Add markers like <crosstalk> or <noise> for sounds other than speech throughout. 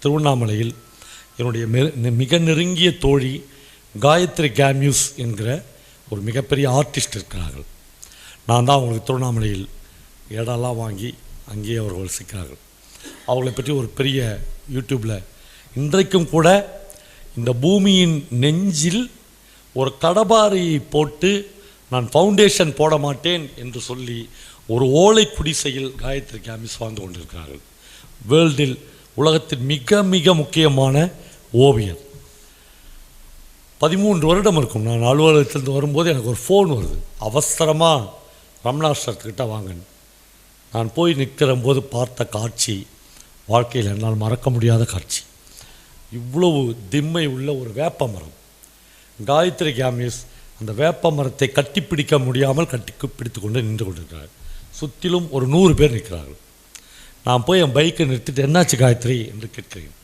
திருவண்ணாமலையில் என்னுடைய மெ- மிக நெருங்கிய தோழி காயத்ரி கேம்யூஸ் என்கிற ஒரு மிகப்பெரிய ஆர்டிஸ்ட் இருக்கிறார்கள். நான் தான் அவங்களுக்கு திருவண்ணாமலையில் இடம்லாம் வாங்கி அங்கேயே அவர்கள் வசிக்கிறார்கள் அவர்களை பற்றி ஒரு பெரிய யூடியூப்பில் இன்றைக்கும் கூட இந்த பூமியின் நெஞ்சில் ஒரு கடபாரியை போட்டு நான் ஃபவுண்டேஷன் போட மாட்டேன் என்று சொல்லி ஒரு ஓலை குடிசையில் காயத்ரி கேமிஸ் வாழ்ந்து கொண்டிருக்கிறார்கள். வேர்ல்டில் உலகத்தின் மிக மிக முக்கியமான ஓவியர். பதிமூன்று வருடம் இருக்கும். நான் அலுவலகத்திலிருந்து வரும்போது எனக்கு ஒரு ஃபோன் வருது. அவசரமாக ரமணாஷ்டத்துக்கிட்ட வாங்கினேன். நான் போய் நிற்கிற போது பார்த்த காட்சி வாழ்க்கையில் என்னால் மறக்க முடியாத காட்சி. இவ்வளவு திம்மை உள்ள ஒரு வேப்ப மரம். காயத்ரி கேமிஸ் அந்த வேப்ப மரத்தை கட்டிப்பிடிக்க முடியாமல் கட்டி பிடித்து கொண்டு நின்று கொண்டிருக்கிறார். சுற்றிலும் ஒரு நூறு பேர் நிற்கிறார்கள். நான் போய் என் பைக்கை நிறுத்திட்டு என்னாச்சு காயத்ரி என்று கேட்கிறேன்.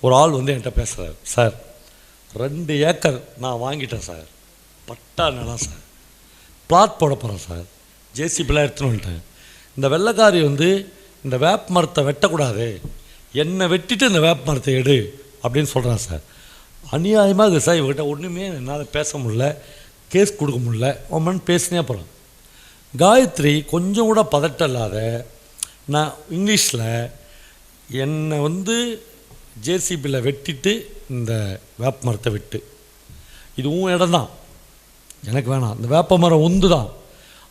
ஒரு ஆள் வந்து என்கிட்ட பேசுகிறார் சார் ரெண்டு ஏக்கர் நான் வாங்கிட்டேன் சார். பட்டா நிலம் சார். பிளாட் போட போகிறேன் சார். ஜேசிபிலாம் எடுத்துன்னு வந்துட்டேன். இந்த வெள்ளைக்காரி வந்து இந்த வேப்ப மரத்தை வெட்டக்கூடாது. என்னை வெட்டிட்டு இந்த வேப் மரத்தை எடு அப்படின்னு சொல்கிறான் சார். அநியாயமாக இருக்குது சார் இவர்கிட்ட ஒன்றுமே என்னால் பேச முடில கேஸ் கொடுக்க முடியல. ஒம்மன் பேசினே போகிறோம் காயத்ரி கொஞ்சம் கூட பதட்டம் இல்லாத நான் இங்கிலீஷில் என்னை வந்து ஜேசிபியில் வெட்டிட்டு இந்த வேப்ப மரத்தை வெட்டு. இதுவும் இடம் தான் எனக்கு வேணாம். இந்த வேப்ப மரம் உந்து தான்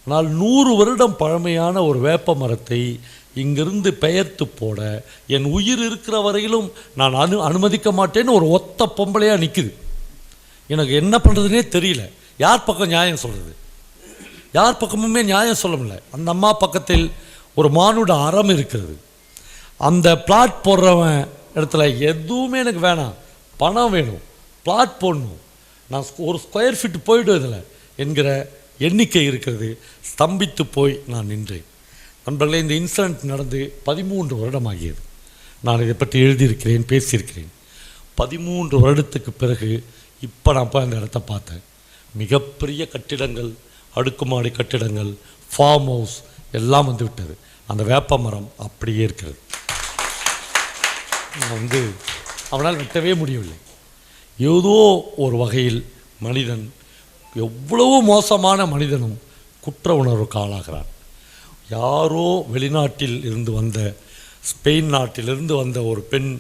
ஆனால் நூறு வருடம் பழமையான ஒரு வேப்ப மரத்தை இங்கிருந்து பெயர்த்து போட என் உயிர் இருக்கிற வரையிலும் நான் அனு அனுமதிக்க மாட்டேன்னு ஒரு ஒத்த பொம்பளையாக நிற்குது எனக்கு என்ன பண்ணுறதுனே தெரியல. யார் பக்கம் நியாயம் சொல்கிறது யார் பக்கமுமே நியாயம் சொல்ல முடியல. அந்த அம்மா பக்கத்தில் ஒரு மானுட அறம் இருக்கிறது அந்த பிளாட் போடுறவன் இடத்துல எதுவுமே எனக்கு வேணாம். பணம் வேணும். பிளாட் போடணும். நான் ஒரு ஸ்கொயர் ஃபீட் போயிடும் இதில் என்கிற எண்ணிக்கை இருக்கிறது. ஸ்தம்பித்து போய் நான் நின்றேன். நண்பர்களே இந்த இன்சிடென்ட் நடந்து பதிமூன்று வருடம் ஆகியது நான் இதை பற்றி எழுதியிருக்கிறேன் பேசியிருக்கிறேன். பதிமூன்று வருடத்துக்கு பிறகு இப்போ நான் போய் அந்த இடத்த பார்த்தேன். மிகப்பெரிய கட்டிடங்கள் அடுக்குமாடி கட்டிடங்கள் ஃபார்ம் ஹவுஸ் எல்லாம் வந்து விட்டது. அந்த வேப்ப மரம் அப்படியே இருக்கிறது. நான் வந்து அவனால் வெட்டவே முடியவில்லை. ஏதோ ஒரு வகையில் மனிதன் எவ்வளவு மோசமான மனிதனும் குற்ற உணர்வுக்கு ஆளாகிறான். யாரோ வெளிநாட்டில் இருந்து வந்த ஸ்பெயின் நாட்டிலிருந்து வந்த ஒரு பெண்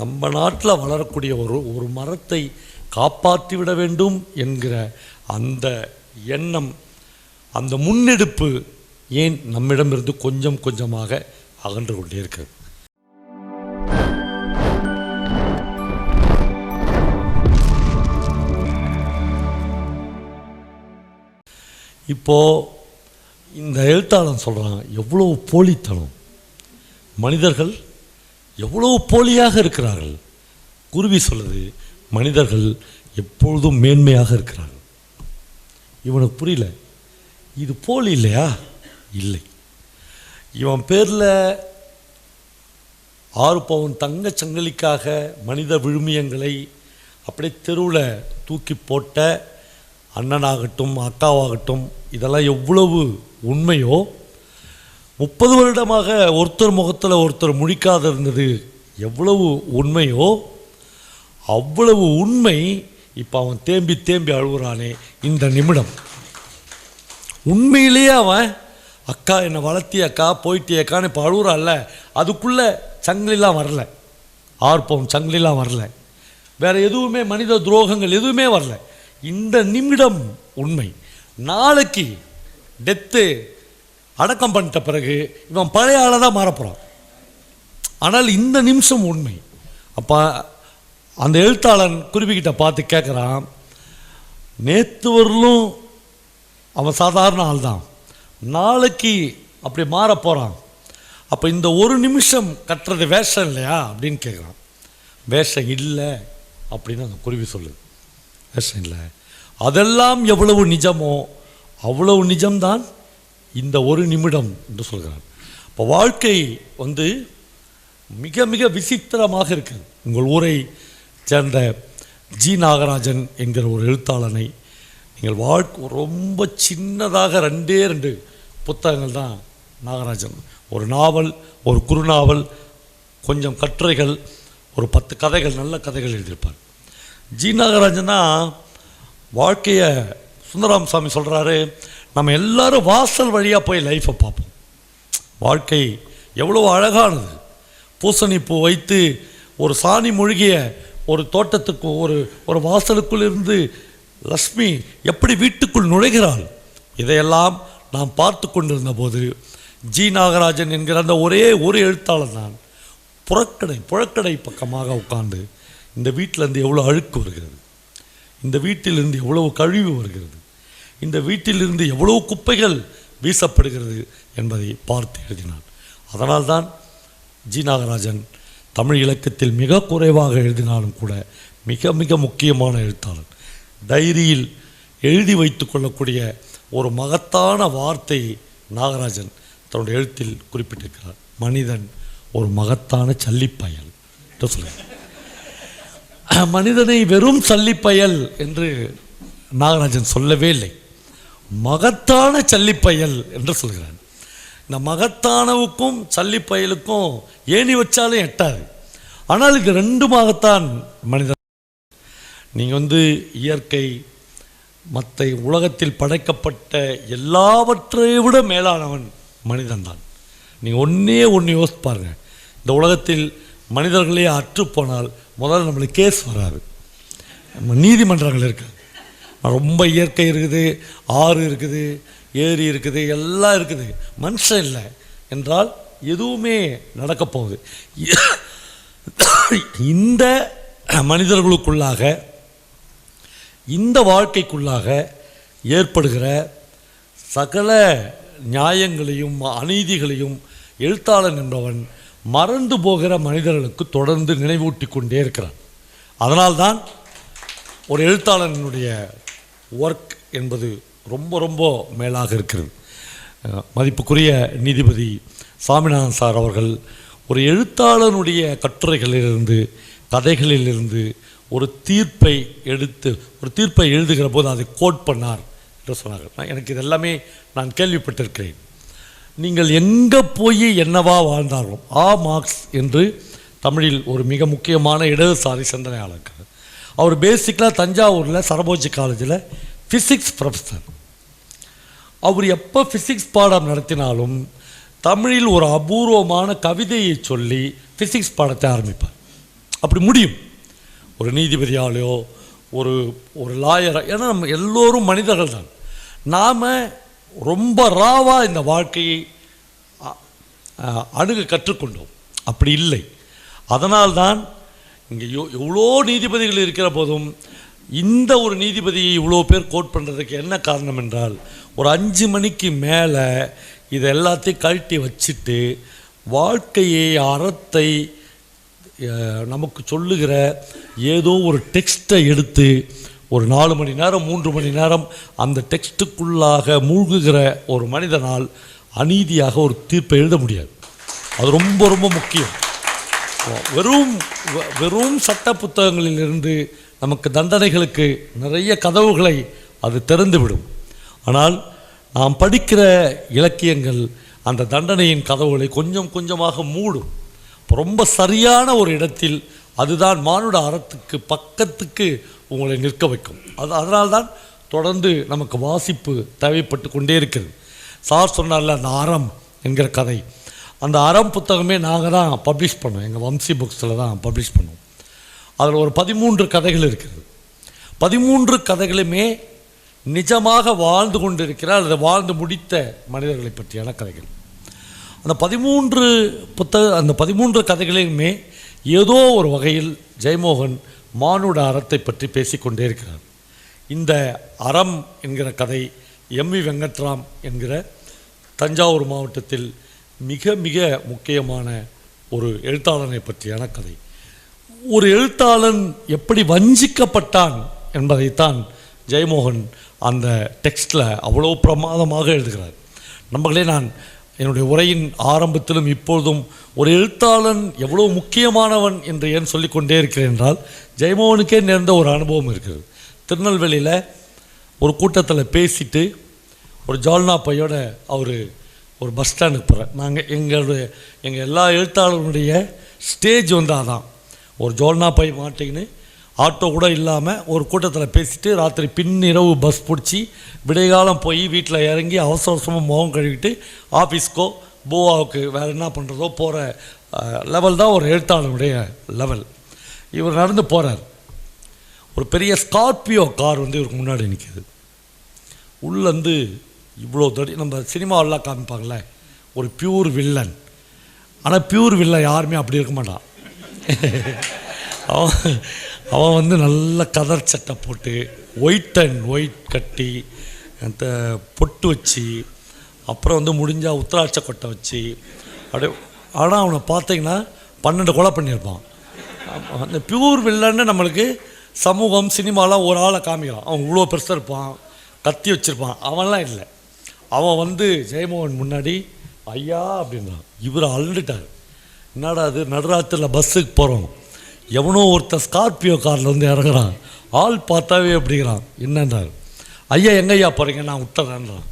நம்ம நாட்டில் வளரக்கூடிய ஒரு ஒரு மரத்தை காப்பாற்றி விட வேண்டும் என்கிற அந்த எண்ணம் அந்த முன்னெடுப்பு ஏன் நம்மிடமிருந்து கொஞ்சம் கொஞ்சமாக அகன்று கொண்டே இருக்கிறது? இப்போது இந்த எழுத்தாளன் சொல்கிறான் எவ்வளோ போலித்தனம். மனிதர்கள் எவ்வளோ போலியாக இருக்கிறார்கள். குருவி சொல்லுது மனிதர்கள் எப்பொழுதும் மேன்மையாக இருக்கிறார்கள். இவனுக்கு புரியல இது போலி இல்லையா? இல்லை. இவன் பேரில் ஆறு பவுன் தங்க சங்கிலிக்காக மனித விழுமியங்களை அப்படியே தெருவில் தூக்கி போட்ட அண்ணனாகட்டும் அக்காவாகட்டும் இதெல்லாம் எவ்வளவு உண்மையோ முப்பது வருடமாக ஒருத்தர் முகத்தில் ஒருத்தர் முழிக்காத இருந்தது எவ்வளவு உண்மையோ அவ்வளவு உண்மை இப்போ அவன் தேம்பி தேம்பி அழுகுறானே இந்த நிமிடம். உண்மையிலேயே அவன் அக்கா என்னை வளர்த்தியக்கா அக்கா அக்கான்னு இப்போ அழுகுறான்ல அதுக்குள்ளே சங்கிலிலாம் வரல. ஆர்ப்பம் சங்கிலிலாம் வரல. வேற எதுவுமே மனித துரோகங்கள் எதுவுமே வரல. இந்த நிமிடம் உண்மை. நாளைக்கு டெத்து அடக்கம் பண்ணிட்ட பிறகு இவன் பழைய ஆளாக தான் மாறப்போகிறான் ஆனால் இந்த நிமிஷம் உண்மை. அப்போ அந்த எழுத்தாளன் குருவிக்கிட்ட பார்த்து கேட்குறான் நேற்று வரலும் அவன் சாதாரண ஆள் தான் நாளைக்கு அப்படி மாற போகிறான் அப்போ இந்த ஒரு நிமிஷம் கட்டுறது வேஷம் இல்லையா? அப்படின்னு கேட்குறான் வேஷம் இல்லை அப்படின்னு அந்த குருவி சொல்லுது. வேஷம் இல்லை. அதெல்லாம் எவ்வளவு நிஜமோ அவ்வளவு நிஜம்தான் இந்த ஒரு நிமிடம் என்று சொல்கிறான். இப்போ வாழ்க்கை வந்து மிக மிக விசித்திரமாக இருக்குது உங்கள் ஊரை சேர்ந்த ஜி நாகராஜன் என்கிற ஒரு எழுத்தாளனை நீங்கள் வாழ்க்கை ரொம்ப சின்னதாக ரெண்டே ரெண்டு புத்தகங்கள் தான் நாகராஜன். ஒரு நாவல் ஒரு குறுநாவல் கொஞ்சம் கட்டுரைகள் ஒரு பத்து கதைகள் நல்ல கதைகள் எழுதியிருப்பார். ஜி நாகராஜனா வாழ்க்கையை சுந்தராம் சாமி சொல்கிறாரு நம்ம எல்லாரும் வாசல் வழியாக போய் லைஃப்பை பார்ப்போம். வாழ்க்கை எவ்வளோ அழகானது. பூசணி பூ வைத்து ஒரு சாணி மூழ்கிய ஒரு தோட்டத்துக்கு ஒரு ஒரு வாசலுக்குள் இருந்து லக்ஷ்மி எப்படி வீட்டுக்குள் நுழைகிறாள் இதையெல்லாம் நாம் பார்த்து கொண்டிருந்த போது ஜி நாகராஜன் என்கிற அந்த ஒரே ஒரு எழுத்தாளர் தான் புறக்கடை புழக்கடை பக்கமாக உட்கார்ந்து இந்த வீட்டிலேருந்து எவ்வளோ அழுக்கு வருகிறது இந்த வீட்டிலிருந்து எவ்வளவு கழிவு வருகிறது இந்த வீட்டிலிருந்து எவ்வளவு குப்பைகள் வீசப்படுகிறது என்பதை பார்த்து எழுதினான். அதனால்தான் ஜி நாகராஜன் தமிழ் இலக்கத்தில் மிக குறைவாக எழுதினாலும் கூட மிக மிக முக்கியமான எழுத்தாளர். டைரியில் எழுதி வைத்து கொள்ளக்கூடிய ஒரு மகத்தான வார்த்தை நாகராஜன் தன்னுடைய எழுத்தில் குறிப்பிட்டிருக்கிறார். மனிதன் ஒரு மகத்தான சல்லிப்பயல். என்று சொல்லுங்க. மனிதனை வெறும் சல்லிப்பயல் என்று நாகராஜன் சொல்லவே இல்லை. மகத்தான சல்லிப்பயல் என்று சொல்கிறான் இந்த மகத்தானவுக்கும் சல்லிப்பயலுக்கும் ஏணி வச்சாலும் எட்டாது. ஆனால் இது ரெண்டுமாகத்தான் மனிதன். நீங்கள் வந்து இயற்கை மற்ற உலகத்தில் படைக்கப்பட்ட எல்லாவற்றை விட மேலானவன் மனிதன்தான். நீங்கள் ஒன்றே ஒன்று யோசித்து பாருங்க. இந்த உலகத்தில் மனிதர்களே அற்றுப்போனால் முதல்ல நம்மளுக்கு கேஸ் வராது. நம்ம நீதிமன்றங்கள் இருக்குது ரொம்ப இயற்கை இருக்குது ஆறு இருக்குது ஏரி இருக்குது எல்லாம் இருக்குது. மனுஷன் இல்லை என்றால் எதுவுமே நடக்க போகுது. இந்த மனிதர்களுக்குள்ளாக இந்த வாழ்க்கைக்குள்ளாக ஏற்படுகிற சகல நியாயங்களையும் அநீதிகளையும் எழுத்தாளன் என்பவன் மறந்து போகிற மனிதர்களுக்கு தொடர்ந்து நினைவூட்டி கொண்டே இருக்கிறான். அதனால்தான் ஒரு எழுத்தாளனுடைய ஒர்க் என்பது ரொம்ப ரொம்ப மேலாக இருக்கிறது. மதிப்புக்குரிய நீதிபதி சாமிநாதன் சார் அவர்கள் ஒரு எழுத்தாளனுடைய கட்டுரைகளிலிருந்து கதைகளிலிருந்து ஒரு தீர்ப்பை எடுத்து ஒரு தீர்ப்பை எழுதுகிற போது அதை கோட் பண்ணார் என்று சொன்னார்கள். நான் எனக்கு இதெல்லாமே நான் கேள்விப்பட்டிருக்கிறேன். நீங்கள் எங்கே போய் என்னவா வாழ்ந்தாலும் ஆ மார்க்ஸ் என்று தமிழில் ஒரு மிக முக்கியமான இடதுசாரி சிந்தனையாளர் அவர் பேசிக்கலாக தஞ்சாவூரில் சரபோஜி காலேஜில் ஃபிசிக்ஸ் ப்ரொஃபஸர் அவர் எப்போ ஃபிசிக்ஸ் பாடம் நடத்தினாலும் தமிழில் ஒரு அபூர்வமான கவிதையை சொல்லி ஃபிசிக்ஸ் பாடத்தை ஆரம்பிப்பார். அப்படி முடியும். ஒரு நீதிபதியாலேயோ ஒரு ஒரு லாயர் ஏன்னா நம்ம எல்லோரும் மனிதர்கள் தான் நாம் ரொம்ப ராவாக இந்த வாழ்க்கையை அணுக கற்றுக்கொண்டோம். அப்படி இல்லை. அதனால்தான் இங்கே எவ்வளோ நீதிபதிகள் இருக்கிற போதும் இந்த ஒரு நீதிபதியை இவ்வளோ பேர் கோட் பண்ணுறதுக்கு என்ன காரணம் என்றால் ஒரு அஞ்சு மணிக்கு மேலே இதை எல்லாத்தையும் கழட்டி வச்சுட்டு வாழ்க்கையை அறத்தை நமக்கு சொல்லுகிற ஏதோ ஒரு டெக்ஸ்ட்டை எடுத்து ஒரு நாலு மணி நேரம் மூன்று மணி நேரம் அந்த டெக்ஸ்ட்டுக்குள்ளாக மூழ்குகிற ஒரு மனிதனால் அநீதியாக ஒரு தீர்ப்பை எழுத முடியாது. அது ரொம்ப ரொம்ப முக்கியம். வெறும் வெறும் சட்ட புத்தகங்களிலிருந்து நமக்கு தண்டனைகளுக்கு நிறைய கதவுகளை அது திறந்துவிடும். ஆனால் நாம் படிக்கிற இலக்கியங்கள் அந்த தண்டனையின் கதவுகளை கொஞ்சம் கொஞ்சமாக மூடும். ரொம்ப சரியான ஒரு இடத்தில் அதுதான் மானுட அறத்துக்கு பக்கத்துக்கு உங்களை நிற்க வைக்கும். அது அதனால்தான் தொடர்ந்து நமக்கு வாசிப்பு தேவைப்பட்டு கொண்டே இருக்கிறது. சார் சொன்னார்ல அந்த அறம் என்கிற கதை. அந்த அறம் புத்தகமே நாங்கள் தான் பப்ளிஷ் பண்ணோம். எங்கள் வம்சி புக்ஸில் தான் பப்ளிஷ் பண்ணோம். அதில் ஒரு பதிமூன்று கதைகள் இருக்கிறது. பதிமூன்று கதைகளுமே நிஜமாக வாழ்ந்து கொண்டிருக்கிறார் அல்லது வாழ்ந்து முடித்த மனிதர்களை பற்றியான கதைகள். அந்த பதிமூன்று புத்தக அந்த பதிமூன்று கதைகளையுமே ஏதோ ஒரு வகையில் ஜெயமோகன் மானுட அறத்தை பற்றி பேசிக்கொண்டே இருக்கிறார். இந்த அறம் என்கிற கதை எம் வி வெங்கட்ராம் என்கிற தஞ்சாவூர் மாவட்டத்தில் மிக மிக முக்கியமான ஒரு எழுத்தாளனை பற்றியான கதை. ஒரு எழுத்தாளன் எப்படி வஞ்சிக்கப்பட்டான் என்பதைத்தான் ஜெயமோகன் அந்த டெக்ஸ்டில் அவ்வளோ பிரமாதமாக எழுதுகிறார். நம்மளே நான் என்னுடைய உரையின் ஆரம்பத்திலும் இப்பொழுதும் ஒரு எழுத்தாளன் எவ்வளோ முக்கியமானவன் என்று ஏன் சொல்லிக்கொண்டே இருக்கிறேன் என்றால் ஜெயமோகனுக்கே நேர்ந்த ஒரு அனுபவம் இருக்கிறது. திருநெல்வேலியில் ஒரு கூட்டத்தில் பேசிட்டு ஒரு ஜால்னா பையோட அவர் ஒரு பஸ் ஸ்டாண்டுக்கு போகிறேன் நாங்கள் எங்களுடைய எங்கள் எல்லா எழுத்தாளர்களுடைய ஸ்டேஜ் வந்து அதான் ஒரு ஜோல்னா பை மாட்டிக்கின்னு ஆட்டோ கூட இல்லாமல் ஒரு கூட்டத்தில் பேசிட்டு ராத்திரி பின்னிரவு பஸ் பிடிச்சி விடைகாலம் போய் வீட்டில் இறங்கி அவசர அவசரமாக முகம் கழுவிட்டு ஆஃபீஸ்க்கோ போவாவுக்கு வேறு என்ன பண்ணுறதோ போகிற லெவல் தான் ஒரு எழுத்தாளருடைய லெவல் இவர் நடந்து போகிறார் ஒரு பெரிய ஸ்கார்பியோ கார் வந்து இவருக்கு முன்னாடி நிற்கிது உள்ளேருந்து இவ்வளோ தடி நம்ம சினிமாவெல்லாம் காமிப்பாங்களே ஒரு பியூர் வில்லன் ஆனால் பியூர் வில்லன் யாருமே அப்படி இருக்க மாட்டான். <laughs> அவன் அவன் வந்து நல்ல கதர் சட்டை போட்டு ஒயிட் அண்ட் ஒயிட் கட்டி அந்த பொட்டு வச்சு அப்புறம் வந்து முடிஞ்சால் உத்திராட்ச கொட்டை வச்சு அப்படியே ஆனால் அவனை பார்த்தீங்கன்னா பன்னெண்டு கொலை பண்ணியிருப்பான். அந்த பியூர் வில்லன்னு நம்மளுக்கு சமூகம் சினிமாலாம் ஒரு ஆளை காமிக்கலாம் அவன் இவ்வளோ பெருசாக இருப்பான் கத்தி வச்சுருப்பான். அவன்லாம் இல்லை. அவன் வந்து ஜெயமோகன் முன்னாடி ஐயா அப்படின்றான். இவர் அழுந்துட்டார் என்னடா அது நடுராத்திரில் பஸ்ஸுக்கு போகிறோம் எவனோ ஒருத்தர் ஸ்கார்பியோ காரில் வந்து இறங்குறான். ஆள் பார்த்தாவே அப்படிங்கிறான். என்னன்றார்? ஐயா எங்க போகிறீங்க நான் விட்டுறேன்றான்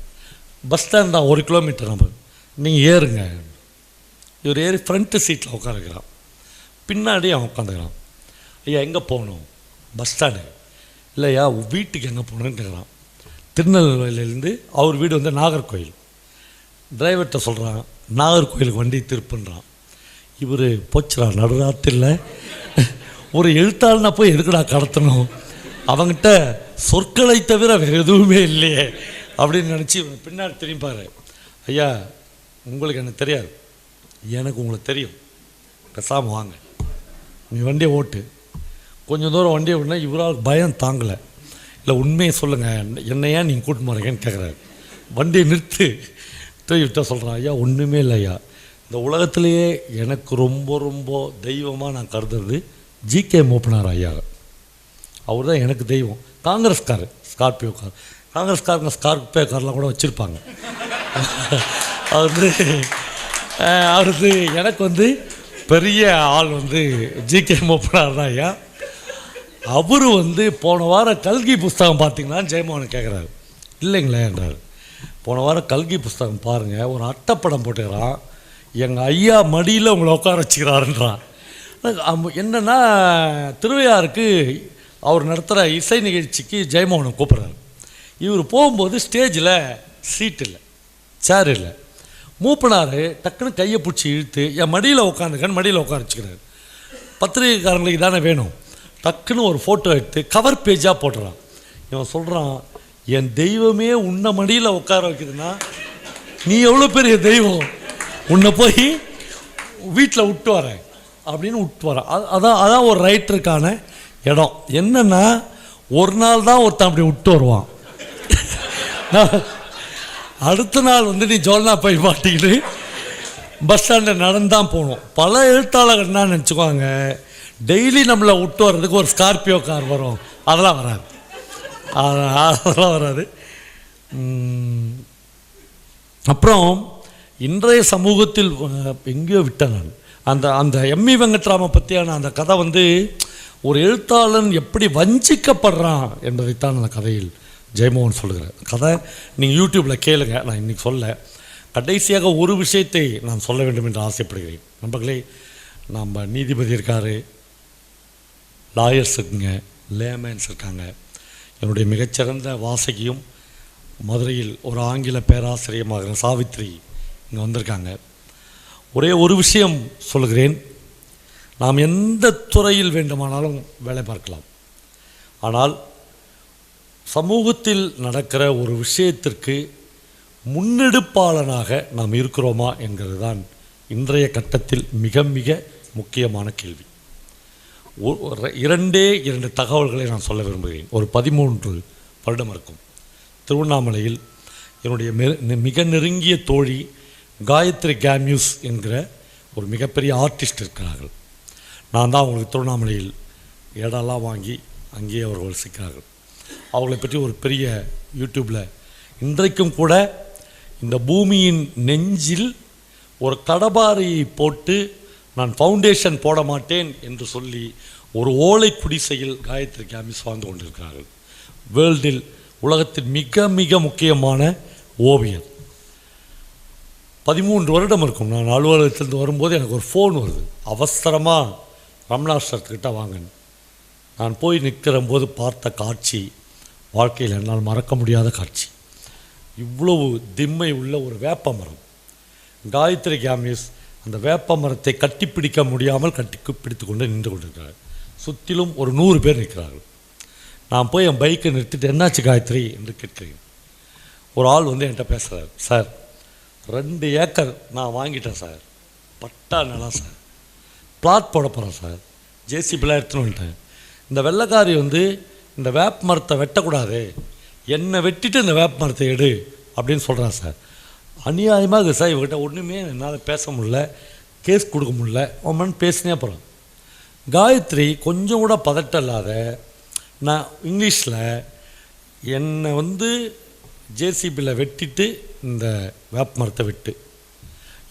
பஸ் ஸ்டாண்ட் தான் ஒரு கிலோமீட்டர் நம்ம. நீங்கள் ஏறுங்க. இவர் ஏறி ஃப்ரண்ட்டு சீட்டில் உட்காருக்கிறான். பின்னாடி அவன் உட்காந்துக்கிறான். ஐயா எங்கே போகணும்? பஸ் ஸ்டாண்டு இல்லையா வீட்டுக்கு எங்கே போகணுன்னு கேட்குறான் திருநெல்வேலியிலேருந்து அவர் வீடு வந்து நாகர்கோயில் டிரைவர்கிட்ட சொல்கிறான் நாகர்கோயிலுக்கு வண்டி திருப்புன்றான். இவர் போச்சுடா நடுராத்திரில். ஒரு எழுத்தாளனா போய் எதுக்குடா கடத்தணும்? அவங்கிட்ட சொற்களை தவிர வேறு எதுவுமே இல்லையே அப்படின்னு நினச்சி பின்னாடி திரும்பிப்பார் ஐயா உங்களுக்கு எனக்கு தெரியாது. எனக்கு உங்களுக்கு தெரியும். பேசாமல் வாங்க. நீ வண்டியை ஓட்டு. கொஞ்சம் தூரம் வண்டியை விடனா இவரால் பயம் தாங்கலை. இல்லை உண்மையை சொல்லுங்கள் என்னையா நீங்கள் கூட்டு போகிறீங்கன்னு கேட்குறாரு வண்டியை நிறுத்து. விட்ட சொல்கிறான் ஐயா ஒன்றுமே இல்லை ஐயா இந்த உலகத்திலேயே எனக்கு ரொம்ப ரொம்ப தெய்வமாக நான் கருதுறது ஜிகே மூப்பனார் ஐயா. அவர் தான் எனக்கு தெய்வம். காங்கிரஸ்கார் ஸ்கார்பியோ கார் காங்கிரஸ்காரங்க ஸ்கார்பியோ கார்லாம் கூட வச்சுருப்பாங்க. அவர் வந்து அவர் வந்து எனக்கு வந்து பெரிய ஆள் வந்து ஜிகே மூப்பனார் தான் ஐயா. அவர் வந்து போன வாரம் கல்கி புஸ்தகம் பார்த்தீங்கன்னா ஜெயமோகன் கேட்குறாரு இல்லைங்களே என்றார். போன வாரம் கல்கி புஸ்தகம் பாருங்கள் ஒரு அட்டைப்படம் போட்டுக்கிறான். எங்கள் ஐயா மடியில் உங்களை உட்கார வச்சுக்கிறாருன்றான். என்னென்னா திருவையாருக்கு அவர் நடத்துகிற இசை நிகழ்ச்சிக்கு ஜெயமோகனை கூப்பிட்றாரு. இவர் போகும்போது ஸ்டேஜில் சீட் இல்லை சேர் இல்லை. மூப்பனார் டக்குன்னு கையை பிடிச்சி இழுத்து என் மடியில் உட்காந்துக்கன்னு மடியில் உட்கார வச்சுக்கிறாரு. பத்திரிகைக்காரங்களுக்கு தானே வேணும். டக்குன்னு ஒரு ஃபோட்டோ எடுத்து கவர் பேஜாக போட்டுறான். இவன் சொல்கிறான் என் தெய்வமே உன்னை மடியில் உட்கார வைக்குதுன்னா நீ எவ்வளோ பெரிய தெய்வம்? உன்னை போய் வீட்டில் விட்டு வரேன். அப்படின்னு விட்டு அது- அதான் அதான் ஒரு ரைட்டருக்கான இடம். என்னன்னா ஒரு நாள் தான் ஒருத்தன் அப்படி விட்டு வருவான். அடுத்த நாள் வந்து நீ ஜோல்னா போய் மாட்டிக்கிட்டு பஸ் ஸ்டாண்டில் நடந்தான் போகணும். பல எழுத்தாளர்கள் என்ன நினச்சிக்குவாங்க டெய்லி நம்மளை விட்டு வர்றதுக்கு ஒரு ஸ்கார்பியோ கார் வரும். அதெல்லாம் வராது. அதெல்லாம் வராது. அப்புறம் இன்றைய சமூகத்தில் எங்கேயோ விட்டேன் நான். அந்த அந்த எம்இ வெங்கட்ராம பற்றியான அந்த கதை வந்து ஒரு எழுத்தாளன் எப்படி வஞ்சிக்கப்படுறான் என்பதைத்தான் அந்த கதையில் ஜெயமோகன் சொல்லுகிறார். கதை நீங்கள் யூடியூப்பில் கேளுங்க நான் இன்றைக்கி சொல்ல. கடைசியாக ஒரு விஷயத்தை நான் சொல்ல வேண்டும் என்று ஆசைப்படுகிறேன். நண்பர்களே நம்ம நீதிபதி இருக்கார் லாயர்ஸ் இருக்குங்க லேமேன்ஸ் இருக்காங்க. என்னுடைய மிகச்சிறந்த வாசகியும் மதுரையில் ஒரு ஆங்கில பேராசிரியமாகிற சாவித்ரி இங்கே வந்திருக்காங்க. ஒரே ஒரு விஷயம் சொல்கிறேன். நாம் எந்த துறையில் வேண்டுமானாலும் வேலை பார்க்கலாம். ஆனால் சமூகத்தில் நடக்கிற ஒரு விஷயத்திற்கு முன்னெடுப்பாளனாக நாம் இருக்கிறோமா என்கிறது தான் இன்றைய கட்டத்தில் மிக மிக முக்கியமான கேள்வி. ஒ- இரண்டே இரண்டு தகவல்களை நான் சொல்ல விரும்புகிறேன். ஒரு பதிமூன்று வருடம் இருக்கும். திருவண்ணாமலையில் என்னுடைய மெ- மிக நெருங்கிய தோழி காயத்ரி கேம்யூஸ் என்கிற ஒரு மிகப்பெரிய ஆர்டிஸ்ட் இருக்கிறார்கள். நான் தான் அவங்களுக்கு திருவண்ணாமலையில் இடம்லாம் வாங்கி அங்கேயே அவர்கள் வசிக்கிறார்கள். அவங்களை பற்றி ஒரு பெரிய யூடியூப்பில் இன்றைக்கும் கூட இந்த பூமியின் நெஞ்சில் ஒரு கடபாரியை போட்டு நான் ஃபவுண்டேஷன் போட மாட்டேன் என்று சொல்லி ஒரு ஓலை குடிசையில் காயத்ரி கேமிஸ் வாழ்ந்து கொண்டிருக்கிறார்கள். வேர்ல்டில் உலகத்தின் மிக மிக முக்கியமான ஓவியர். பதிமூன்று வருடம் இருக்கும். நான் அலுவலகத்திலிருந்து வரும்போது எனக்கு ஒரு ஃபோன் வருது. அவசரமாக ரமணாஸ்வரத்துக்கிட்ட வாங்கினேன். நான் போய் நிற்கிற போது பார்த்த காட்சி வாழ்க்கையில் என்னால் மறக்க முடியாத காட்சி. இவ்வளவு திம்மை உள்ள ஒரு வேப்ப மரம் காயத்ரி கேமிஸ் அந்த வேப்ப மரத்தை கட்டிப்பிடிக்க முடியாமல் கட்டி பிடித்து கொண்டு நின்று கொண்டிருக்கிறார். சுற்றிலும் ஒரு நூறு பேர் நிற்கிறார்கள். நான் போய் என் பைக்கை நிறுத்திட்டு என்னாச்சு காயத்ரி? என்று கேட்கிறேன். ஒரு ஆள் வந்து என்கிட்ட பேசுகிறார் சார் ரெண்டு ஏக்கர் நான் வாங்கிட்டேன் சார். பட்டா நிலம் சார். பிளாட் போட போகிறேன் சார். ஜேசிபிலாம் எடுத்துன்னு வந்துட்டேன். இந்த வெள்ளைக்காரி வந்து இந்த வேப்ப மரத்தை வெட்டக்கூடாது. என்னை வெட்டிட்டு இந்த வேப்ப மரத்தை எடு அப்படின்னு சொல்கிறான் சார். அநியாயமாக இருக்குது சார். இவர்கிட்ட ஒன்றுமே என்னால் பேச முடில கேஸ் கொடுக்க முடில அவன் பேசினே போகிறோம் காயத்ரி கொஞ்சம் கூட பதட்டம் இல்லாத நான் இங்கிலீஷில் என்னை வந்து ஜேசிபியில் வெட்டிட்டு இந்த வேப்ப மரத்தை வெட்டு.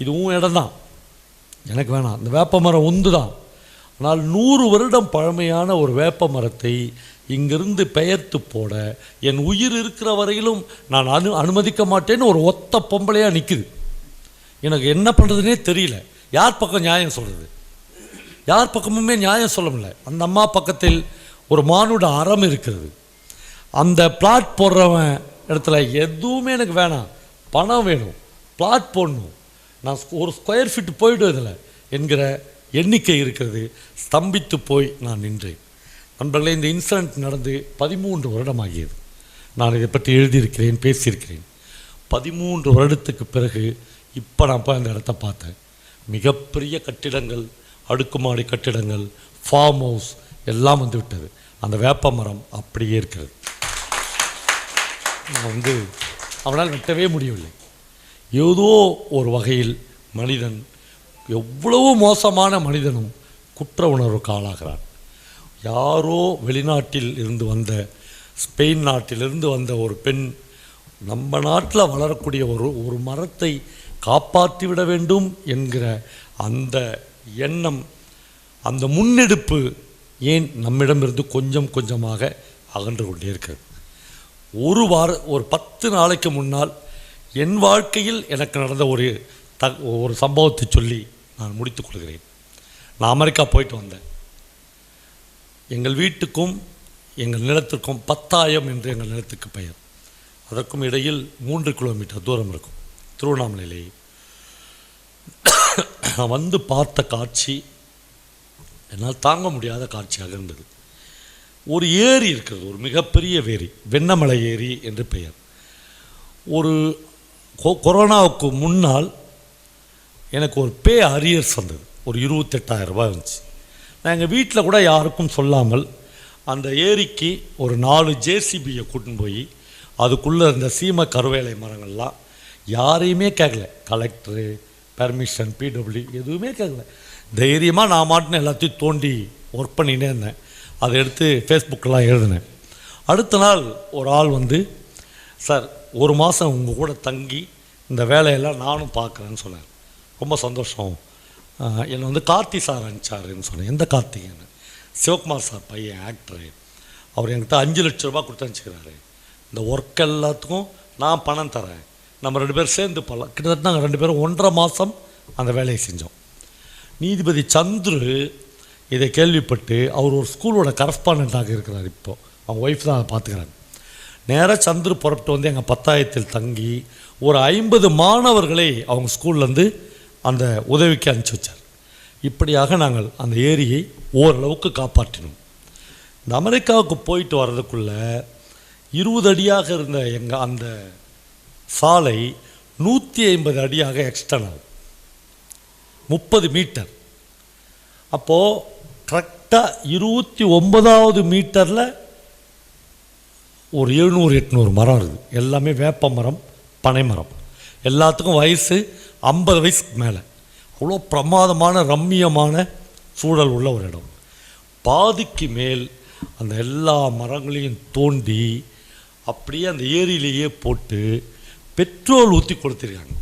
இதுவும் இடம் தான் எனக்கு வேணாம். இந்த வேப்ப மரம் உந்து தான் ஆனால் நூறு வருடம் பழமையான ஒரு வேப்ப மரத்தை இங்கிருந்து பெயர்த்து போட என் உயிர் இருக்கிற வரையிலும் நான் அனு அனுமதிக்க மாட்டேன்னு ஒரு ஒத்த பொம்பளையாக நிற்குது எனக்கு என்ன பண்ணுறதுனே தெரியல. யார் பக்கம் நியாயம் சொல்கிறது யார் பக்கமுமே நியாயம் சொல்ல முடியல. அந்த அம்மா பக்கத்தில் ஒரு மானுட அறம் இருக்கிறது. அந்த பிளாட் போடுறவன் இடத்துல எதுவுமே எனக்கு வேணாம். பணம் வேணும். பிளாட் போடணும். நான் ஒரு ஸ்கொயர் ஃபீட் போயிடும் இதில் என்கிற எண்ணிக்கை இருக்கிறது. ஸ்தம்பித்து போய் நான் நின்றேன். நண்பர்களே இந்த இன்சிடென்ட் நடந்து பதிமூன்று வருடமாகியது. நான் இதை பற்றி எழுதியிருக்கிறேன் பேசியிருக்கிறேன். பதிமூன்று வருடத்துக்கு பிறகு இப்போ நான் போய் அந்த இடத்த பார்த்தேன். மிகப்பெரிய கட்டிடங்கள் அடுக்குமாடி கட்டிடங்கள் ஃபார்ம் ஹவுஸ் எல்லாம் வந்து விட்டது. அந்த வேப்ப மரம் அப்படியே இருக்கிறது. வந்து அவனால் வெட்டவே முடியவில்லை. ஏதோ ஒரு வகையில் மனிதன் எவ்வளவு மோசமான மனிதனும் குற்ற உணர்வுக்கு ஆளாகிறான். யாரோ வெளிநாட்டில் இருந்து வந்த ஸ்பெயின் நாட்டிலிருந்து வந்த ஒரு பெண் நம்ம நாட்டில் வளரக்கூடிய ஒரு ஒரு மரத்தை காப்பாற்றி விட வேண்டும் என்கிற அந்த எண்ணம் அந்த முன்னெடுப்பு ஏன் நம்மிடமிருந்து கொஞ்சம் கொஞ்சமாக அகன்று கொண்டே இருக்கிறது? ஒரு வார ஒரு பத்து நாளைக்கு முன்னால் என் வாழ்க்கையில் எனக்கு நடந்த ஒரு த ஒரு சம்பவத்தை சொல்லி நான் முடித்துக் கொள்கிறேன். நான் அமெரிக்கா போயிட்டு வந்தேன். எங்கள் வீட்டுக்கும் எங்கள் நிலத்திற்கும் பத்தாயம் என்று எங்கள் நிலத்துக்கு பெயர். அதற்கும் இடையில் மூன்று கிலோமீட்டர் தூரம் இருக்கும். திருவண்ணாமலையிலே நான் வந்து பார்த்த காட்சி என்னால் தாங்க முடியாத காட்சியாக இருந்தது. ஒரு ஏரி இருக்கிறது ஒரு மிகப்பெரிய ஏரி வெண்ணமலை ஏரி என்று பெயர். ஒரு கொ- கொரோனாவுக்கு முன்னால் எனக்கு ஒரு பே அரியர்ஸ் வந்தது ஒரு இருபத்தெட்டாயிரம் ரூபாய் இருந்துச்சு. நான் எங்கள் வீட்டில் கூட யாருக்கும் சொல்லாமல் அந்த ஏரிக்கு ஒரு நாலு ஜேசிபியை கூட்டின்னு போய் அதுக்குள்ளே இருந்த சீம கருவேலை மரங்கள்லாம் யாரையுமே கேட்கல. கலெக்டரு பெர்மிஷன் பிடபிள்யூ எதுவுமே கேட்கல. தைரியமாக நான் மாட்டின எல்லாத்தையும் தோண்டி ஒர்க் பண்ணினே இருந்தேன். அதை எடுத்து ஃபேஸ்புக்கெலாம் எழுதினேன். அடுத்த நாள் ஒரு ஆள் வந்து சார் ஒரு மாதம் உங்கள் கூட தங்கி இந்த வேலையெல்லாம் நானும் பார்க்குறேன்னு சொன்னார். ரொம்ப சந்தோஷம். என்னை வந்து கார்த்தி சார் அனுப்பிச்சாருன்னு சொன்னேன். எந்த கார்த்திகேன்னு? சிவகுமார் சார் பையன் ஆக்டரு அவர் என்கிட்ட அஞ்சு லட்ச ரூபா கொடுத்து அனுப்பிச்சிக்கிறாரு. இந்த ஒர்க் எல்லாத்துக்கும் நான் பணம் தரேன். நம்ம ரெண்டு பேரும் சேர்ந்து பண்ணலாம் கிட்டத்தட்ட நாங்கள் ரெண்டு பேரும் ஒன்றரை மாதம் அந்த வேலையை செஞ்சோம். நீதிபதி சந்துரு இதை கேள்விப்பட்டு அவர் ஒரு ஸ்கூலோட கரஸ்பாண்டாக இருக்கிறார் இப்போது அவங்க ஒய்ஃப் தான் அதை பார்த்துக்கிறாங்க. நேராக சந்துரு புறப்பட்டு வந்து எங்கள் பத்தாயத்தில் தங்கி ஒரு ஐம்பது மாணவர்களை அவங்க ஸ்கூல்லேருந்து அந்த உதவிக்கு அனுப்பிச்சி வச்சார். இப்படியாக நாங்கள் அந்த ஏரியை ஓரளவுக்கு காப்பாற்றினோம். இந்த அமெரிக்காவுக்கு போயிட்டு வர்றதுக்குள்ளே இருபது அடியாக இருந்த எங்கள் அந்த சாலை நூற்றி ஐம்பது அடியாக எக்ஸ்டன் ஆகும். முப்பது மீட்டர். அப்போது கரெக்டாக இருபத்தி ஒன்பதாவது மீட்டரில் ஒரு எழுநூறு எட்நூறு மரம் இருக்குது. எல்லாமே வேப்ப மரம் பனை மரம். எல்லாத்துக்கும் வயசு ஐம்பது வயசுக்கு மேலே. அவ்வளோ பிரமாதமான ரம்மியமான சூழல் உள்ள ஒரு இடம். பாதிக்கு மேல் அந்த எல்லா மரங்களையும் தோண்டி அப்படியே அந்த ஏரியிலேயே போட்டு பெட்ரோல் ஊற்றி கொடுத்துருக்காங்க.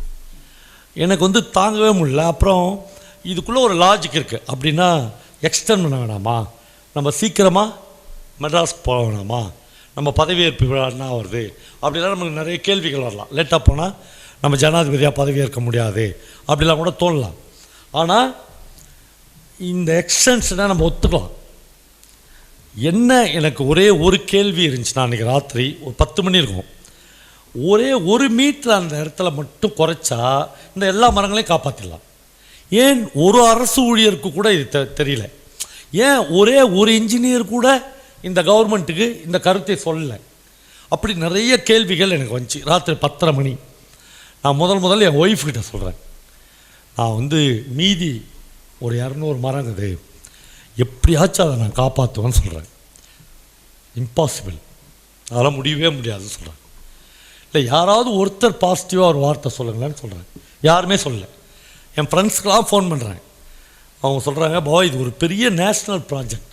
எனக்கு வந்து தாங்கவே முடியல. அப்புறம் இதுக்குள்ளே ஒரு லாஜிக் இருக்குது அப்படின்னா எக்ஸ்டர்ன் பண்ண வேணாமா? நம்ம சீக்கிரமாக மெட்ராஸ் போக வேணாமா? நம்ம பதவியேற்பு விழா என்ன வருது அப்படிலாம் நமக்கு நிறைய கேள்விகள் வரலாம். லேட்டாக போனால் நம்ம ஜனாதிபதியாக பதவியேற்க முடியாது. அப்படிலாம் கூட தோணலாம். ஆனால் இந்த எக்ஸ்டென்ஷனை நம்ம ஒத்துக்கலாம். என்ன எனக்கு ஒரே ஒரு கேள்வி இருந்துச்சு நான் அன்றைக்கி ராத்திரி ஒரு பத்து மணி இருக்கும். ஒரே ஒரு மீட்டர் அந்த இடத்துல மட்டும் குறைச்சா இந்த எல்லா மரங்களையும் காப்பாற்றிடலாம் ஏன் ஒரு அரசு ஊழியருக்கு கூட இது தெ தெரியல. ஏன் ஒரே ஒரு இன்ஜினியர் கூட இந்த கவர்மெண்ட்டுக்கு இந்த கருத்தை சொல்லலை? அப்படி நிறைய கேள்விகள் எனக்கு வந்துச்சு. ராத்திரி பத்தரை மணி. நான் முதல் முதல்ல என் ஒய்ஃப்கிட்ட சொல்கிறேன் நான் வந்து மீதி ஒரு இரநூறு மரங்குது எப்படியாச்சும் அதை நான் காப்பாற்றுவேன்னு சொல்கிறேன் இம்பாசிபிள் அதெல்லாம் முடியவே முடியாதுன்னு சொல்கிறேன் இல்லை யாராவது ஒருத்தர் பாசிட்டிவாக ஒரு வார்த்தை சொல்லுங்களேன்னு சொல்கிறேன் யாருமே சொல்லலை. என் ஃப்ரெண்ட்ஸ்க்கெலாம் ஃபோன் பண்ணுறேன் அவங்க சொல்கிறாங்க பாவா இது ஒரு பெரிய நேஷ்னல் ப்ராஜெக்ட்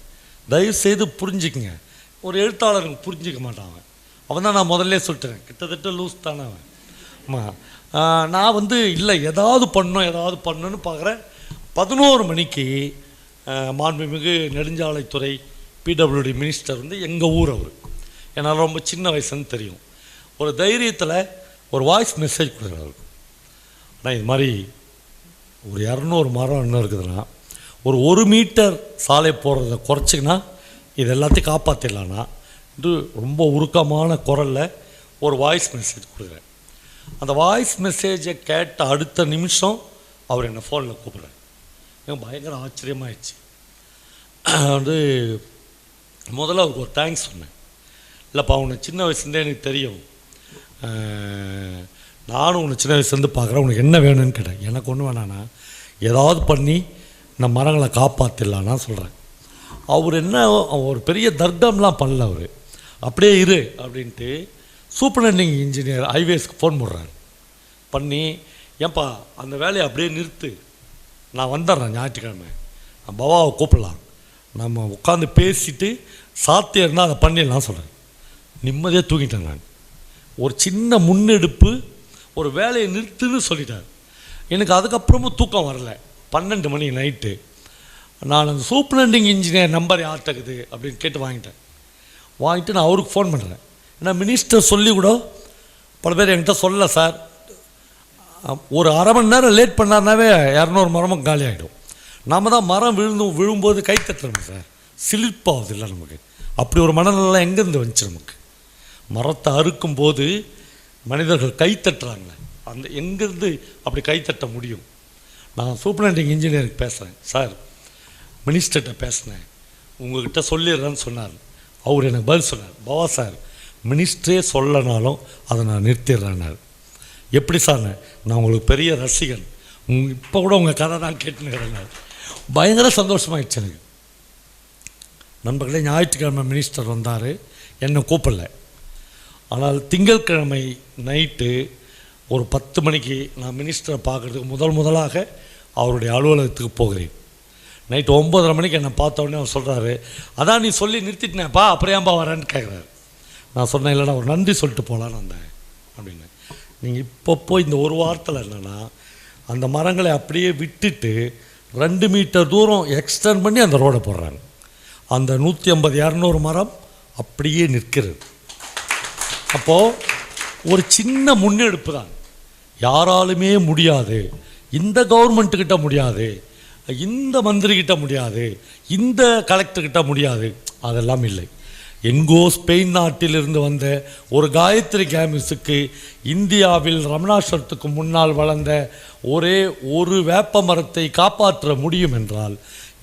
தயவு செய்து புரிஞ்சுக்குங்க. ஒரு எழுத்தாளருக்கு புரிஞ்சிக்க மாட்டான் அவன். அவன் தான் நான் முதல்ல சொல்லிட்டேன். கிட்டத்தட்ட லூஸ் தானே அவன். ஆமாம் நான் வந்து இல்லை ஏதாவது பண்ணணும் ஏதாவது பண்ணணும்னு பார்க்குறேன் பதினோரு மணிக்கு மாண்புமிகு நெடுஞ்சாலைத்துறை பிடபிள்யூடி மினிஸ்டர் வந்து எங்கள் ஊர் அவர். என்னால் ரொம்ப சின்ன வயசுன்னு தெரியும். ஒரு தைரியத்தில் ஒரு வாய்ஸ் மெசேஜ் கொடுக்குறாரு ஆனால் இது மாதிரி ஒரு இரநூறு மரம் என்ன இருக்குதுன்னா ஒரு ஒரு மீட்டர் சாலை போடுறத குறைச்சிங்கன்னா இது எல்லாத்தையும் காப்பாற்றிடலான்னா இது ரொம்ப உருக்கமான குரலில் ஒரு வாய்ஸ் மெசேஜ் கொடுக்குறேன். அந்த வாய்ஸ் மெசேஜை கேட்ட அடுத்த நிமிஷம் அவர் என்னை ஃபோனில் கூப்பிட்றாரு. எனக்கு பயங்கர ஆச்சரியமாயிடுச்சு. வந்து முதல்ல அவருக்கு ஒரு தேங்க்ஸ் சொன்னேன். இல்லைப்பா அவனை சின்ன வயசுலேருந்தே எனக்கு தெரியும். நானும் உன்னை சின்ன வயசுலேருந்து பார்க்குறேன். உனக்கு என்ன வேணும்னு கேட்டேன். எனக்கு ஒன்று வேணாண்ணா ஏதாவது பண்ணி இந்த மரங்களை காப்பாற்றிடலான்னா சொல்கிறேன் அவர் என்ன ஒரு பெரிய தர்க்கம்லாம் பண்ணல அவர். அப்படியே இரு அப்படின்ட்டு சூப்பரண்டிங் இன்ஜினியர் ஹைவேஸ்க்கு ஃபோன் போடுறாரு. பண்ணி ஏன்பா அந்த வேலையை அப்படியே நிறுத்து. நான் வந்துடுறேன் ஞாயிற்றுக்கிழமை. நான் பவாவை கூப்பிடலாம். நம்ம உட்காந்து பேசிட்டு சாத்தியம் இருந்தால் அதை பண்ணிடலாம் சொல்கிறேன் நிம்மதியாக தூங்கிட்டேன் நான். ஒரு சின்ன முன்னெடுப்பு ஒரு வேலையை நிறுத்துன்னு சொல்லிட்டார். எனக்கு அதுக்கப்புறமும் தூக்கம் வரல. பன்னெண்டு மணி நைட்டு. நான் அந்த சூப்பரண்டிங் இன்ஜினியர் நம்பர் யார்கிட்டக்குது அப்படின்னு கேட்டு வாங்கிட்டேன். வாங்கிட்டு நான் அவருக்கு ஃபோன் பண்ணுறேன். ஏன்னா மினிஸ்டர் சொல்லி கூட பல பேர் என்கிட்ட சொல்லலை சார் ஒரு அரை மணி நேரம் லேட் பண்ணாருனாவே இரநூறு மரமும் காலி ஆகிடும் நம்ம தான் மரம் விழுந்து விழும்போது கை தட்டுறோம் சார் சிலிர்ப்பாகுது இல்லை நமக்கு. அப்படி ஒரு மனநிலை எங்கேருந்து வந்துச்சு நமக்கு? மரத்தை அறுக்கும் போது மனிதர்கள் கைத்தட்டுறாங்க அந்த எங்கேருந்து அப்படி கைத்தட்ட முடியும்? நான் சூப்பரண்டிங் இன்ஜினியருக்கு பேசுகிறேன் சார் மினிஸ்டர்கிட்ட பேசினேன். உங்கள்கிட்ட சொல்லிடுறேன்னு சொன்னார். அவர் எனக்கு பதில் சொன்னார். பவா சார் மினிஸ்டரே சொல்லனாலும் அதை நான் நிறுத்திடுறேன்னாரு எப்படி சார்? நான் உங்களுக்கு பெரிய ரசிகன். உங்க இப்போ கூட உங்கள் கதை தான் கேட்டுனுக்கிறேன் பயங்கர சந்தோஷமாகிடுச்சு எனக்கு. நண்பர்களே ஞாயிற்றுக்கிழமை மினிஸ்டர் வந்தார். என்னை கூப்பிடல. ஆனால் திங்கட்கிழமை நைட்டு ஒரு பத்து மணிக்கு நான் மினிஸ்டரை பார்க்குறதுக்கு முதல் முதலாக அவருடைய அலுவலகத்துக்கு போகிறேன். நைட்டு ஒம்பதரை மணிக்கு என்னை பார்த்தோடனே அவர் சொல்கிறாரு அதான் நீ சொல்லி நிறுத்திட்டேன்ப்பா அப்புறம் ஏன்பா வரேன்னு கேட்குறாரு நான் சொன்னேன் இல்லைடா ஒரு நன்றி சொல்லிட்டு போகலான்னு வந்தேன் அப்படின்னு. நீங்கள் இப்போ போய் இந்த ஒரு வாரத்தில் என்னென்னா அந்த மரங்களை அப்படியே விட்டுட்டு ரெண்டு மீட்டர் தூரம் எக்ஸ்டெண்ட் பண்ணி அந்த ரோடை போடுறாங்க. அந்த நூற்றி ஐம்பது இரநூறு மரம் அப்படியே நிற்கிறது. அப்போது ஒரு சின்ன முன்னெடுப்பு தான். யாராலுமே முடியாது. இந்த கவர்மெண்ட்டுக்கிட்ட முடியாது. இந்த மந்திரிகிட்ட முடியாது. இந்த கலெக்டர்கிட்ட முடியாது. அதெல்லாம் இல்லை. எங்கோ ஸ்பெயின் நாட்டிலிருந்து வந்த ஒரு காயத்ரி கேமிஸுக்கு இந்தியாவில் ரமணாஸ்வரத்துக்கு முன்னால் வளர்ந்த ஒரே ஒரு வேப்ப மரத்தை காப்பாற்ற முடியும் என்றால்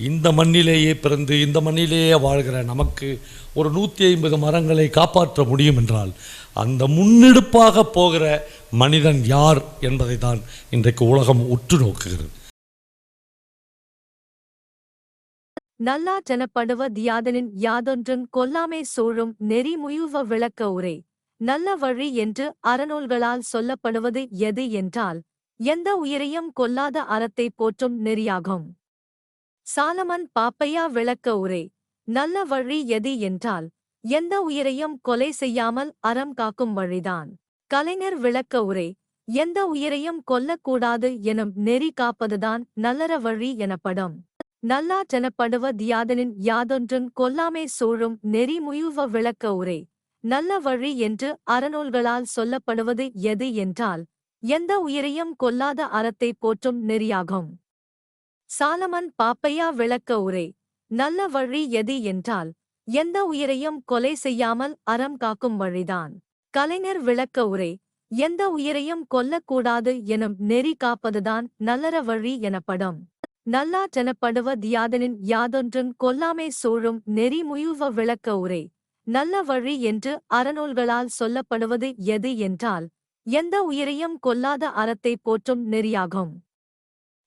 இந்த மண்ணிலேயே பிறந்து இந்த மண்ணிலேயே வாழ்கிற நமக்கு ஒரு நூற்றி ஐம்பது மரங்களை காப்பாற்ற முடியும் என்றால் அந்த முன்னெடுப்பாக போகிற மனிதன் யார் என்பதை தான் இன்றைக்கு உலகம் உற்று நோக்குகிறது. நல்லா ஜனப்படுவ தியாதனின் யாதொன்றும் கொல்லாமே சூழும் நெறிமுயுவ விளக்க உரை. நல்ல வழி என்று அறநூல்களால் சொல்லப்படுவது எது என்றால் எந்த உயிரையும் கொல்லாத அறத்தை போற்றும் நெறியாகும். சாலமன் பாப்பையா விளக்க உரை. நல்ல வழி எது என்றால் எந்த உயிரையும் கொலை செய்யாமல் அறம் காக்கும் வழிதான். கலைஞர் விளக்க உரை எந்த உயிரையும் கொல்லக்கூடாது எனும் நெறி காப்பதுதான் நல்லற வழி எனப்படும். நல்லா ஜனப்படுவ தியாதனின் யாதொன்றும் கொல்லாமே சூழும் நெறிமுயுவ விளக்க உரை நல்ல வழி என்று அறநூல்களால் சொல்லப்படுவது எது என்றால் எந்த உயிரையும் கொல்லாத அறத்தை போற்றும் நெறியாகும். சாலமன் பாப்பையா விளக்க உரை நல்ல வழி எது என்றால் எந்த உயிரையும் கொலை செய்யாமல் அறம் காக்கும் வழிதான். கலைஞர் விளக்க உரை எந்த உயிரையும் கொல்லக்கூடாது எனும் நெறி காப்பதுதான் நல்லற வழி எனப்படும். நல்லாற்றெனப்படுவ தியாதனின் யாதொன்றும் கொல்லாமை சூழும் நெறிமுயுவ விளக்க உரை நல்ல வழி என்று அறநூல்களால் சொல்லப்படுவது எது என்றால் எந்த உயிரையும் கொல்லாத அறத்தை போற்றும் நெறியாகும்.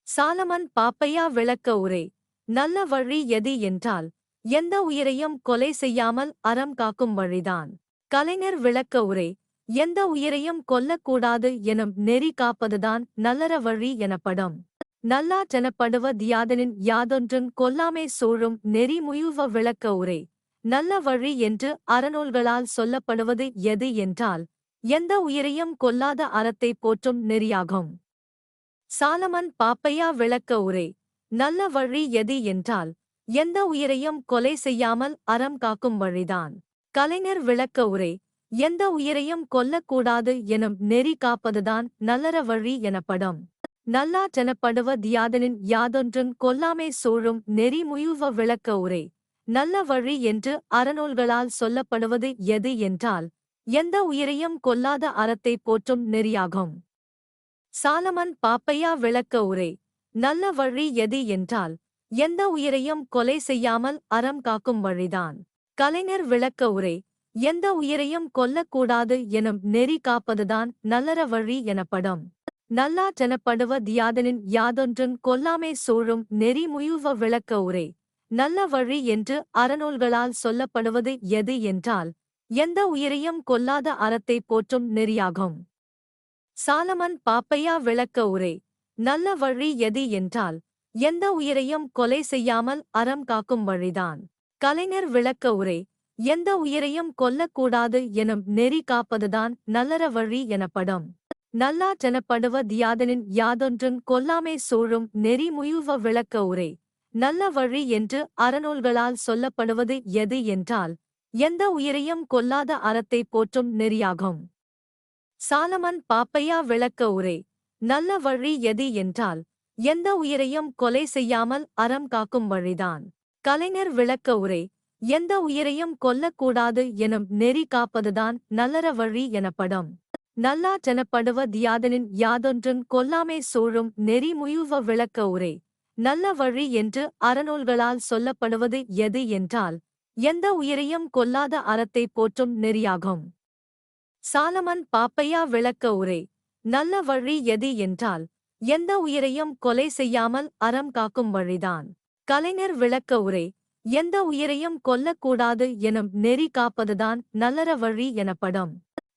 சாலமன் பாப்பையா விளக்க உரை நல்ல வழி எது என்றால் எந்த உயிரையும் கொலை செய்யாமல் அறம் காக்கும் வழிதான். கலைஞர் விளக்க உரை எந்த உயிரையும் கொல்லக்கூடாது எனும் நெறி காப்பதுதான் நல்லற வழி எனப்படும். நல்லாற்றெனப்படுவ தியாதனின் யாதொன்றும் கொல்லாமை சூழும் நெறிமுயுவ விளக்க உரை நல்ல வழி என்று அறநூல்களால் சொல்லப்படுவது எது என்றால் எந்த உயிரையும் கொல்லாத அறத்தை போற்றும் நெறியாகும். சாலமன் பாப்பையா விளக்க உரை நல்ல வழி எது என்றால் எந்த உயிரையும் கொலை செய்யாமல் அறம் காக்கும் வழிதான். கலைஞர் விளக்க உரை எந்த உயிரையும் கொல்லக்கூடாது எனும் நெறி காப்பதுதான் நல்லற வழி எனப்படும். நல்லாற்றெனப்படுவ தியாதனின் யாதொன்றும் கொல்லாமை சூழும் நெறி முயுவ விளக்க உரை நல்ல வழி என்று அறநூல்களால் சொல்லப்படுவது எது என்றால் எந்த உயிரையும் கொல்லாத அறத்தை போற்றும் நெறியாகும். சாலமன் பாப்பையா விளக்க உரை நல்ல வழி எது என்றால் எந்த உயிரையும் கொலை செய்யாமல் அறம் காக்கும் வழிதான். கலைஞர் விளக்க உரை எந்த உயிரையும் கொல்லக்கூடாது எனும் நெறி காப்பதுதான் நல்லற வழி எனப்படும். நல்லாற்றெனப்படுவ தியாதனின் யாதொன்றும் கொல்லாமை சூழும் நெறிமுயுவ விளக்க உரை நல்ல வழி என்று அறநூல்களால் சொல்லப்படுவது எது என்றால் எந்த உயிரையும் கொல்லாத அறத்தை போற்றும் நெறியாகும். சாலமன் பாப்பையா விளக்க உரை நல்ல வழி எது என்றால் எந்த உயிரையும் கொலை செய்யாமல் அறம் காக்கும் வழிதான். கலைஞர் விளக்க உரை எந்த உயிரையும் கொல்லக்கூடாது எனும் நெறி காப்பதுதான் நல்லற வழி எனப்படும். நல்லாற்றெனப்படுவ தியாதனின் யாதொன்றும் கொல்லாமை சூழும் நெறி முயுவ விளக்க உரை நல்ல வழி என்று அறநூல்களால் சொல்லப்படுவது எது என்றால் எந்த உயிரையும் கொல்லாத அறத்தை போற்றும் நெறியாகும். சாலமன் பாப்பையா விளக்க உரை நல்ல வழி எது என்றால் எந்த உயிரையும் கொலை செய்யாமல் அறம் காக்கும் வழிதான். கலைஞர் விளக்க உரை எந்த உயிரையும் கொல்லக்கூடாது எனும் நெறி காப்பதுதான் நல்லற வழி எனப்படும். நல்லாற்றெனப்படுவ தியாதனின் யாதொன்றும் கொல்லாமை சூழும் நெறி முயுவ விளக்க உரை நல்ல வழி என்று அறநூல்களால் சொல்லப்படுவது எது என்றால் எந்த உயிரையும் கொல்லாத அறத்தை போற்றும் நெறியாகும். சாலமன் பாப்பையா விளக்க உரை நல்ல வழி எது என்றால் எந்த உயிரையும் கொலை செய்யாமல் அறம் காக்கும் வழிதான். கலைஞர் விளக்க உரை எந்த உயிரையும் கொல்லக்கூடாது எனும் நெறி காப்பதுதான் நல்லற வழி எனப்படும்.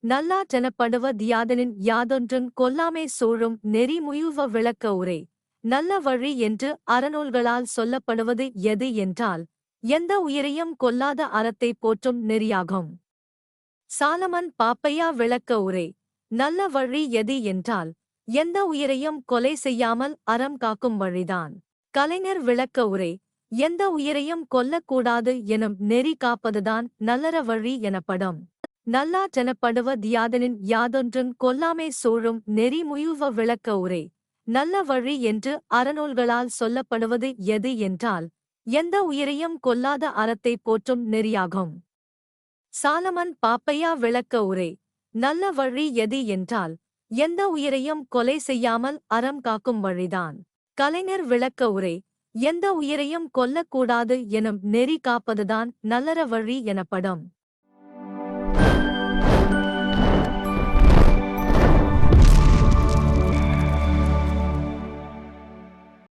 நல்லாற்றெனப்படுவ தியாதனின் யாதொன்றும் கொல்லாமை சூழும் நெறிமுயுவ விளக்க உரை நல்ல வழி என்று அறநூல்களால் சொல்லப்படுவது எது என்றால் எந்த உயிரையும் கொல்லாத அறத்தை போற்றும் நெறியாகும். சாலமன் பாப்பையா விளக்க உரை நல்ல வழி எது என்றால் எந்த உயிரையும் கொலை செய்யாமல் அறம் காக்கும் வழிதான். கலைஞர் விளக்க உரை எந்த உயிரையும் கொல்லக்கூடாது எனும் நெறி காப்பதுதான் நல்லற வழி எனப்படும். நல்லாற்றெனப்படுவ தியாதனின் யாதொன்றும் கொல்லாமை சூழும் நெறி முயுவ விளக்க உரை நல்ல வழி என்று அறநூல்களால் சொல்லப்படுவது எது என்றால் எந்த உயிரையும் கொல்லாத அறத்தை போற்றும் நெறியாகும். சாலமன் பாப்பையா விளக்க உரை நல்ல வழி எது என்றால் எந்த உயிரையும் கொலை செய்யாமல் அறம் காக்கும் வழிதான். கலைஞர் விளக்க உரை எந்த உயிரையும் கொல்லக்கூடாது எனும் நெறி காப்பதுதான் நல்லற வழி எனப்படும்.